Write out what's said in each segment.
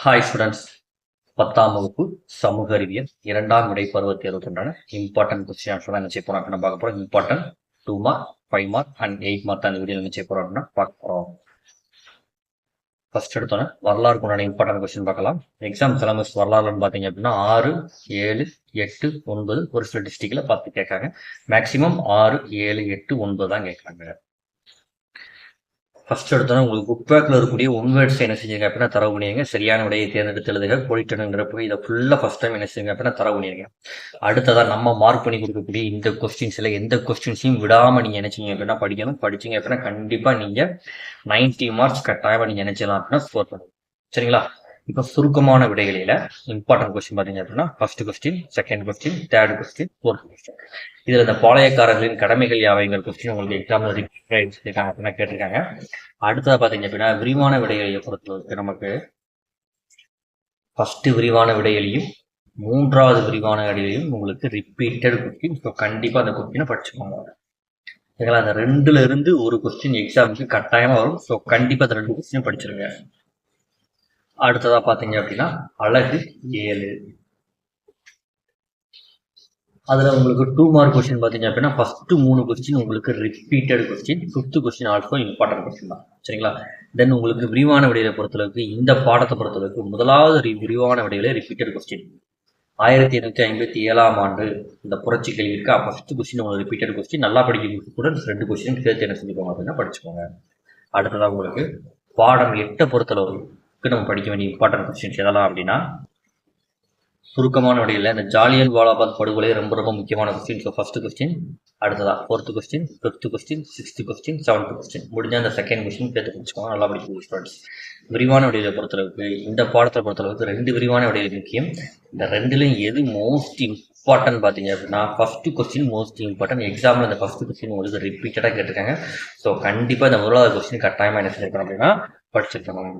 Hi students பத்தாம் வகுப்பு சமூக அறிவியல். இரண்டாம் விடை பருவ தேர்வுக்குண்டான இம்பார்ட்டன்ட் கொஸ்டின் தான் என்ன செய்ய போறோம் அப்படின்னா பார்க்க போறோம். Important two mark five mark and eight mark அந்த வீடியோ என்ன செய்ய போறோம் அப்படின்னா பார்க்க போறோம். ஃபர்ஸ்ட் எடுத்தோன்னே வரலாறு உண்டான இம்பார்ட்டன்ட் கொஸ்டின் பார்க்கலாம். எக்ஸாம் சிலபஸ் வரலாறுன்னு பார்த்தீங்க அப்படின்னா ஆறு ஏழு எட்டு ஒன்பது ஒரு சில டிஸ்ட்ரிக்ட்ல பார்த்து கேட்காங்க. மேக்ஸிமம் ஆறு ஏழு எட்டு ஒன்பது தான் கேட்காங்க. ஃபர்ஸ்ட் எடுத்தோன்னா உங்களுக்கு புக் பேக்கில் இருக்கக்கூடிய ஒன் வேர்ட்ஸ் என்ன செஞ்சுங்க அப்படின்னா தரவு பண்ணிடுங்க சரியான விடையை தேர்ந்தெடுத்து எழுதுக போய் இதை ஃபுல்லாக ஃபஸ்ட் டைம் என்ன செஞ்சுங்க அப்படின்னா தரவு பண்ணிடுங்க அடுத்ததாக நம்ம மார்க் பண்ணி கொடுக்கக்கூடிய இந்த கொஸ்டின்ஸில் எந்த கொஸ்டின்ஸையும் விடாமல் நீங்கள் நினைச்சிங்க அப்படின்னா படிக்கணும். படிச்சீங்க அப்படின்னா கண்டிப்பாக நீங்கள் நைன்டி மார்க்ஸ் கட்டாயமாக நீங்கள் நினைச்சலாம் அப்படின்னா ஸ்கோர் பண்ணுங்க சரிங்களா? இப்போ சுருக்கமான விடைகளில இம்பார்ட்டன்ட் கொஸ்டின் பார்த்தீங்க அப்படின்னா first question second question third question fourth question இதில் இந்த பாளையக்காரர்களின் கடமைகள் யாவைங்கிற கொஸ்டின் உங்களுக்கு எக்ஸாம்ல இருக்காங்க அப்படின்னா கேட்டிருக்காங்க. அடுத்ததாக பார்த்தீங்க அப்படின்னா விரிவான விடைகளை பொறுத்தவரைக்கு நமக்கு ஃபர்ஸ்ட் விரிவான விடைகளையும் மூன்றாவது விரிவான விடைகளையும் உங்களுக்கு ரிப்பீட்டட் கொஸ்டின் ஸோ கண்டிப்பாக அந்த கொஸ்டினை படிச்சுக்கோங்க. சரிங்களா அந்த ரெண்டுல இருந்து ஒரு கொஸ்டின் எக்ஸாமுக்கு கட்டாயமாக வரும். ஸோ கண்டிப்பாக அந்த ரெண்டு கொஸ்டினும் படிச்சிருங்க. அடுத்ததா பாத்தீங்க அப்படின்னா அழகு ஏழு. அதுல உங்களுக்கு டூ மார்க் கொஸ்டின் பாத்தீங்க அப்படின்னா ஃபர்ஸ்ட் மூணு கொஸ்டின் உங்களுக்கு repeated question fifth question also important question தான். சரிங்களா? தென் உங்களுக்கு விரிவான விடையில பொறுத்தளவுக்கு இந்த பாடத்தை பொறுத்தளவுக்கு முதலாவது ரி- விரிவான விடையில ரிப்பீட்டட் கொஸ்டின் ஆயிரத்தி எண்ணூத்தி ஐம்பத்தி ஏழாம் ஆண்டு இந்த புரட்சி இருக்கா ஃபர்ஸ்ட் கொஸ்டின் உங்களுக்கு ரிப்பீட்டட் கொஸ்டின் நல்லா படிக்க கூட ரெண்டு கொஸ்டின் சேர்த்து என்ன செஞ்சுக்கோங்க அப்படின்னா படிச்சுக்கோங்க. அடுத்ததாக உங்களுக்கு பாடம் எட்டை பொறுத்தளவு நம்ம படிக்க வேண்டிய இம்பார்ட்டன்ட் கொஸ்டின்ஸ் எதெல்லாம் அப்படின்னா சுருக்கமான வழியில் இந்த ஜாலியன் வாலாபாத் படுகொலை ரொம்ப ரொம்ப முக்கியமான கொஸ்டின் ஸோ ஃபஸ்ட்டு கொஸ்டின் அடுத்ததாக fourth question fifth question sixth question seventh question முடிஞ்ச அந்த செகண்ட் கொஸ்டின் பேர்த்து படிச்சுக்கோங்க நல்லா படிக்கும் ஸ்டூடெண்ட்ஸ் விரிவான வடிவில் பொறுத்தளவுக்கு இந்த பாடத்தை பொறுத்தளவுக்கு ரெண்டு விரிவான வடிவில் முக்கியம். இந்த ரெண்டுலையும் எது மோஸ்ட் இம்பார்ட்டன்ட் பார்த்தீங்க அப்படின்னா ஃபஸ்ட்டு கொஸ்டின் மோஸ்ட் இம்பார்ட்டன்ட் எக்ஸாமில் இந்த ஃபஸ்ட்டு கொஸ்டின் உங்களுக்கு ரிப்பீட்டடாக கேட்டிருக்காங்க. ஸோ கண்டிப்பாக இந்த முதலாவது கொஸ்டின் கட்டாயமாக என்ன செஞ்சிருக்கணும் அப்படின்னா படிச்சிருக்கணும்.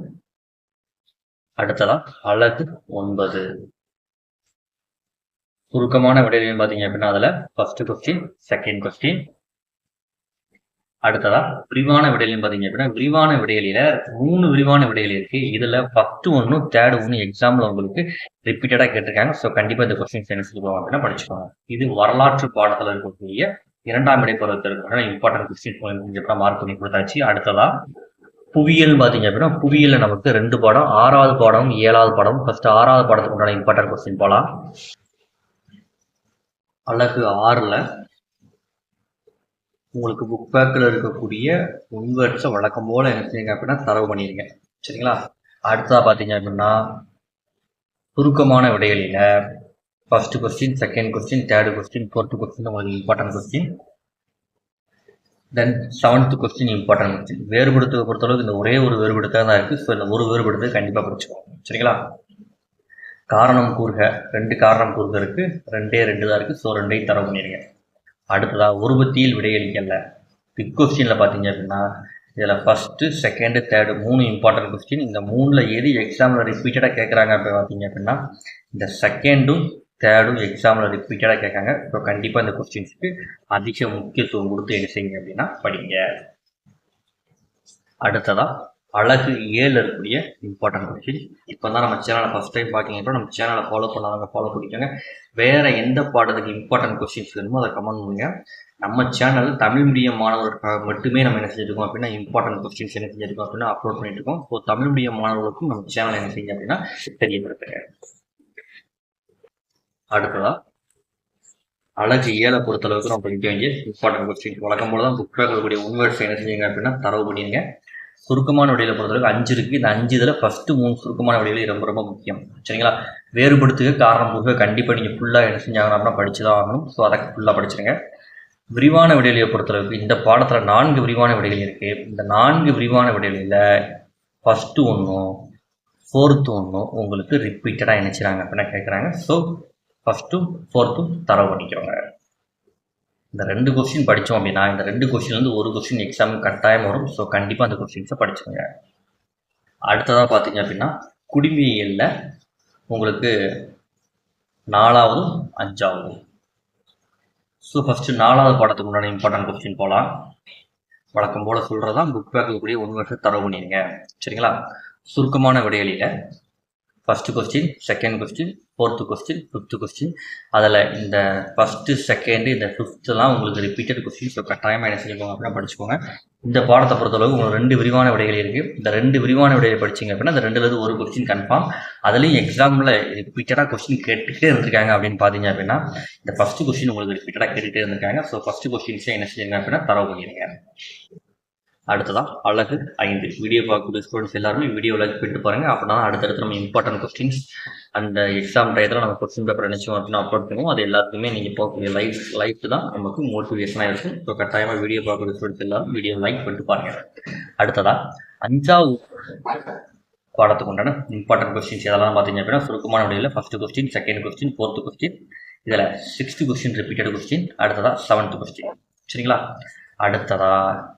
அடுத்ததா அழகு ஒன்பது. சுருக்கமான விடையிலையும் பார்த்தீங்க அப்படின்னா அதில் ஃபர்ஸ்ட் கொஸ்டின் செகண்ட் கொஸ்டின் அடுத்ததா விரிவான விடையிலையும் பார்த்தீங்க அப்படின்னா விரிவான விடையில மூணு விரிவான விடைகள் இருக்கு. இதுல ஃபர்ஸ்ட் ஒன்னும் தேர்ட் ஒன்று எக்ஸாம்ல உங்களுக்கு ரிப்பீட்டடா கேட்டிருக்காங்க. ஸோ கண்டிப்பா இந்த கொஸ்டின்ஸ் என்ன சொல்லுவாங்க அப்படின்னா படிச்சுக்கோங்க. இது வரலாற்று பாடத்துல இருக்கக்கூடிய இரண்டாம் இடை இருக்கிற இம்பார்ட்டன்ட் கொஸ்டின் மார்க் பண்ணி கொடுத்தாச்சு. அடுத்ததா புவியியல் பார்த்தீங்க அப்படின்னா புவியியல் நமக்கு ரெண்டு பாடம் ஆறாவது பாடம் ஏழாவது பாடம் ஃபர்ஸ்ட் ஆறாவது பாடத்துக்கு உண்டான இம்பார்ட்டன்ட் கொஸ்டின் போலாம். அழகு ஆறுல உங்களுக்கு புக் பேக்கில் இருக்கக்கூடிய உன்வேர்ட்ஸை வழக்கம் போல என்ன செய்யுங்க அப்படின்னா தரவு பண்ணிடுங்க சரிங்களா? அடுத்ததாக பார்த்தீங்க அப்படின்னா சுருக்கமான விடைகளில் first question second question third question fourth question உங்களுக்கு important question then seventh question important question வேறுபடுத்த பொறுத்தளவுக்கு இந்த ஒரே ஒரு வேறுபடுத்தாக தான் இருக்குது ஸோ இந்த ஒரு வேறுபடுத்த கண்டிப்பாக படிச்சுக்கோங்க சரிங்களா? காரணம் கூறுக. ரெண்டு காரணம் கூறுக இருக்கு. ரெண்டே ரெண்டு தான் இருக்கு. ஸோ ரெண்டையும் தரவு பண்ணிடுங்க. அடுத்ததாக உருவத்தியில் விடையளிக்கல பிக் கொஸ்டினில் பார்த்தீங்க அப்படின்னா இதில் ஃபஸ்ட்டு செகண்டு தேர்டு மூணு இம்பார்ட்டன்ட் கொஸ்டின் இந்த மூணில் எது எக்ஸாமில் ரிப்பீட்டடாக கேட்குறாங்க அப்படி பார்த்தீங்க அப்படின்னா இந்த செகண்டும் தேர்டும் எக்ஸாமில் ரிப்பீட்டடாக கேட்காங்க. ஸோ கண்டிப்பாக இந்த கொஸ்டின்ஸுக்கு அதிக முக்கியத்துவம் கொடுத்து என்ன செய்யுங்க அப்படின்னா படிங்க. அடுத்ததாக அழகு ஏழில் இருக்கக்கூடிய இம்பார்ட்டன்ட் கொஸ்டின் இப்போ தான் நம்ம சேனலை ஃபஸ்ட் டைம் பார்க்கிங்க நம்ம சேனலை ஃபாலோ பண்ணாதவங்க ஃபாலோ பண்ணிக்கோங்க. வேறு எந்த பாடத்துக்கு இம்பார்ட்டன்ட் கொஸ்டின்ஸ் வேணுமோ அதை கமெண்ட் பண்ணுங்க. நம்ம சேனல் தமிழ் மீடியம் மாணவர்களுக்காக மட்டுமே நம்ம என்ன செஞ்சிருக்கோம் அப்படின்னா இம்பார்ட்டன்ட் கொஸ்டின்ஸ் என்ன செஞ்சுருக்கோம் அப்படின்னா அப்லோட் பண்ணிட்டு இருக்கோம். ஸோ தமிழ் மீடியம் மாணவர்களுக்கும் நம்ம சேனல் என்ன செய்யுங்க அப்படின்னா தெரியப்படுத்துங்க. அடுத்ததா? அழகு ஏழை பொறுத்தளவுக்கு நம்ம படிக்க வேண்டிய இம்பார்ட்டன்ட் கொஸ்டின் வழக்கம் போல தான் புக் இருக்கக்கூடிய உண்வேர்ட்ஸ் என்ன செஞ்சீங்க அப்படின்னா தரவு பண்ணிடுங்க சுருக்கமான விடையில பொறுத்தளவுக்கு அஞ்சு இருக்கு. இந்த அஞ்சு இதில் ஃபர்ஸ்ட் மூணு சுருக்கமான விடையில ரொம்ப ரொம்ப முக்கியம். சரிங்களா? வேறுபடுத்துக்கு காரணம் போக கண்டிப்பாக நீங்கள் ஃபுல்லாக என்ன செஞ்சாங்க அப்படின்னா படிச்சு தான் ஆகணும். ஸோ அதை ஃபுல்லாக படிச்சிருங்க. விரிவான விடையிலையை பொறுத்தளவுக்கு இந்த பாடத்தில் நான்கு விரிவான விடைகள் இருக்குது இந்த நான்கு விரிவான விடைகளில் ஃபஸ்ட்டு ஒன்றும் ஃபோர்த்து ஒன்றும் உங்களுக்கு ரிப்பீட்டடாக நினைச்சாங்க அப்படின்னா கேட்குறாங்க ஸோ ஃபஸ்ட்டும் ஃபோர்த்தும் தரவு பண்ணிக்கோங்க இந்த ரெண்டு கொஸ்டின் படித்தோம் அப்படின்னா இந்த ரெண்டு கொஸ்டின்லேருந்து ஒரு கொஸ்டின் எக்ஸாம் கட்டாயம் வரும். ஸோ கண்டிப்பாக அந்த கொஸ்டின்ஸை படிச்சுங்க அடுத்ததாக பார்த்தீங்க அப்படின்னா குடிமையியலில் உங்களுக்கு நாலாவதும் அஞ்சாவதும். ஸோ ஃபஸ்ட்டு நாலாவது பாடத்துக்கு முன்னாடி இம்பார்ட்டன்ட் கொஸ்டின் போகலாம் வழக்கம் போல் சொல்கிறதான் புக் பேக்கில் கூடிய ஒன்று வருஷம் தரவு பண்ணிடுங்க. சரிங்களா? சுருக்கமான விடைகளில் first question second question fourth question fifth question அதில் இந்த ஃபஸ்ட்டு செகண்டு இந்த ஃபிஃப்த்துலாம் உங்களுக்கு ரிப்பீட்டட் கொஸ்டின் ஸோ கட்டாயமாக என்ன செஞ்சுக்கோங்க அப்படின்னா படிச்சுக்கோங்க. இந்த பாடத்தை பொறுத்தளவுக்கு உங்களுக்கு ரெண்டு விரிவான விடைகள் இருக்குது இந்த ரெண்டு விரிவான விடைகள் படிச்சிங்க அப்படின்னா அந்த ரெண்டுலேருந்து ஒரு கொஸ்டின் கன்ஃபார்ம் அதுலேயும் எக்ஸாமில் ரிப்பீட்டடாக கொஸ்டின் கேட்டுகிட்டே இருந்திருக்காங்க அப்படின்னு பார்த்தீங்க அப்படின்னா இந்த ஃபஸ்ட்டு கொஸ்டின் உங்களுக்கு ரிப்பீட்டடாக கேட்டுகிட்டே இருந்திருக்காங்க. ஸோ ஃபஸ்ட்டு கொஸ்டின்ஸே என்ன செஞ்சுங்க அப்படின்னா தரவு பண்ணிடுங்க அடுத்ததான் அழகு ஐந்து. வீடியோ பார்க்கக்கூடிய ஸ்டூடெண்ட்ஸ் எல்லாருமே வீடியோ லைக் பண்ணிட்டு பாருங்க. அப்படின்னா அடுத்தடுத்து நம்ம இம்பார்ட்டன்ட் கொஸ்டின்ஸ் அந்த எக்ஸாம் டயத்தில் நம்ம கொஸ்டின் பேப்பர் நினச்சோம் அப்படின்னு அப்லோட் பண்ணுவோம். அது எல்லாத்துக்குமே நீங்கள் போகக்கூடிய லைஃப் லைஃப் தான் நமக்கு மோட்டிவேஷனாக இருக்கும். ஸோ கட்டாயமாக வீடியோ பார்க்கக்கூடிய ஸ்டூடெண்ட்ஸ் எல்லாரும் வீடியோ லைக் பண்ணிட்டு பாருங்க. அடுத்ததா அஞ்சாவது பாடத்துக்கு உண்டான இம்பார்ட்டன்ட் கொஸ்டின்ஸ் எதெல்லாம் பார்த்தீங்க அப்படின்னா சுருக்கமான வழியில் first question second question fourth question இதில் சிக்ஸ்த்து கொஸ்டின் ரிப்பீட்டட் கொஸ்டின் அடுத்ததா செவன்த் கொஸ்டின் சரிங்களா? அடுத்ததா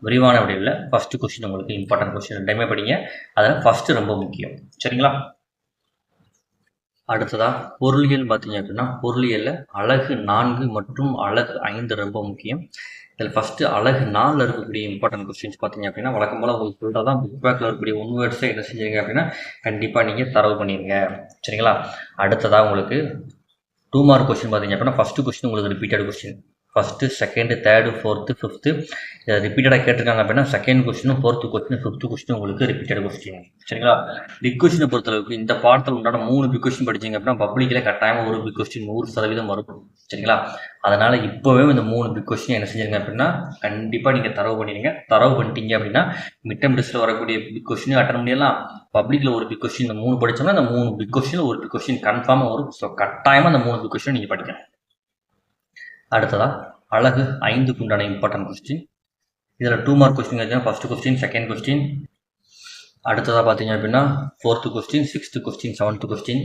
விரிவான வடிவில் ஃபஸ்ட்டு கொஸ்டின் உங்களுக்கு இம்பார்ட்டன்ட் கொஸ்டின் ரெண்டுமே படிங்க. அதில் ஃபஸ்ட்டு ரொம்ப முக்கியம். சரிங்களா? அடுத்ததாக பொருளியல் பார்த்தீங்க அப்படின்னா பொருளியலில் அழகு நான்கு மற்றும் அழகு ஐந்து ரொம்ப முக்கியம். இதில் ஃபஸ்ட்டு அழகு நாலில் இருக்கக்கூடிய இம்பார்ட்டன்ட் கொஸ்டின்ஸ் பார்த்தீங்க அப்படின்னா வழக்கம் போல் உங்களுக்கு சொல்கிறதா தான் புக் பேக்கில் இருக்கக்கூடிய ஒன் வேர்ட்ஸை என்ன செஞ்சீங்க அப்படின்னா கண்டிப்பாக நீங்கள் தரவு பண்ணிடுங்க சரிங்களா? அடுத்ததாக உங்களுக்கு டூ மார்க் கொஸ்டின் பார்த்தீங்க அப்படின்னா ஃபஸ்ட்டு கொஸ்டின் உங்களுக்கு repeated question first second third fourth fifth இதை ரிப்பீட்டடாக கேட்டிருக்காங்க அப்படின்னா செகண்ட் கொஸ்டினும் ஃபோர்த்து கொஸ்டினும் ஃபிஃப்த்து கொஸ்டின் உங்களுக்கு ரிப்பீட்டட் கொஸ்டின் சரிங்களா? பிக் கொஸ்டினை பொறுத்தளவுக்கு இந்த பாடத்தில் உண்டான மூணு பிக் கொஸ்டின் படிச்சிங்க அப்படின்னா பப்ளிக்கில் கட்டாயமாக ஒரு பிக் கொஸ்டின் நூறு சதவீதம் வரும். சரிங்களா? அதனால் இப்போவே இந்த மூணு பிக் கொஸ்டின் என்ன செஞ்சிருங்க அப்படின்னா கண்டிப்பாக நீங்கள் தரவு பண்ணிடுங்க. தரவு பண்ணிட்டீங்க அப்படின்னா மிட்டம் டெஸ்ட்டில் வரக்கூடிய பிக் கொஸ்டினும் அட்டன் பண்ணிடலாம். பப்ளிக்கில் ஒரு பிக் கொஸ்டின் இந்த மூணு படித்தோம்னா அந்த மூணு பிக் கொஸ்டின் ஒரு பிக் கொஸ்டின் கன்ஃபார்மாக வரும். ஸோ கட்டாயமாக அந்த மூணு பிக் கொஸ்டின் நீங்கள் படிக்கணும். அடுத்ததா அழகு ஐந்துக்கு உண்டான இம்பார்ட்டன்ட் கொஸ்டின் இதில் டூ மார்க் கொஸ்டின் பார்த்தீங்கன்னா ஃபஸ்ட்டு கொஸ்டின் செகண்ட் கொஸ்டின் அடுத்ததாக பார்த்தீங்க அப்படின்னா fourth question sixth question seventh question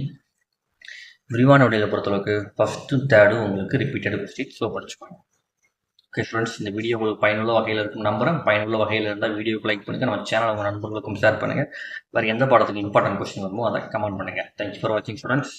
விரிவான விடையில் பொறுத்தளவுக்கு ஃபஸ்ட்டு தேர்டு உங்களுக்கு ரிப்பீட்டட் கொஸ்டின் ஸோ படிச்சுக்கோங்க. ஓகே ஸ்டூடெண்ட்ஸ் இந்த வீடியோ உங்களுக்கு பயனுள்ள வகையில் இருக்கும் நம்புறேன். பயனுள்ள வகையில் இருந்தால் வீடியோக்கு லைக் பண்ணுங்கள் நம்ம சேனல் உங்கள் நண்பர்களுக்கும் ஷேர் பண்ணுங்கள் வேறு எந்த பாடத்துக்கு இம்பார்ட்டன்ட் கொஸ்டின் வருமோ அதை கமெண்ட் பண்ணுங்கள் தேங்க்யூ ஃபார் வாட்சிங் ஸ்டூடெண்ட்ஸ்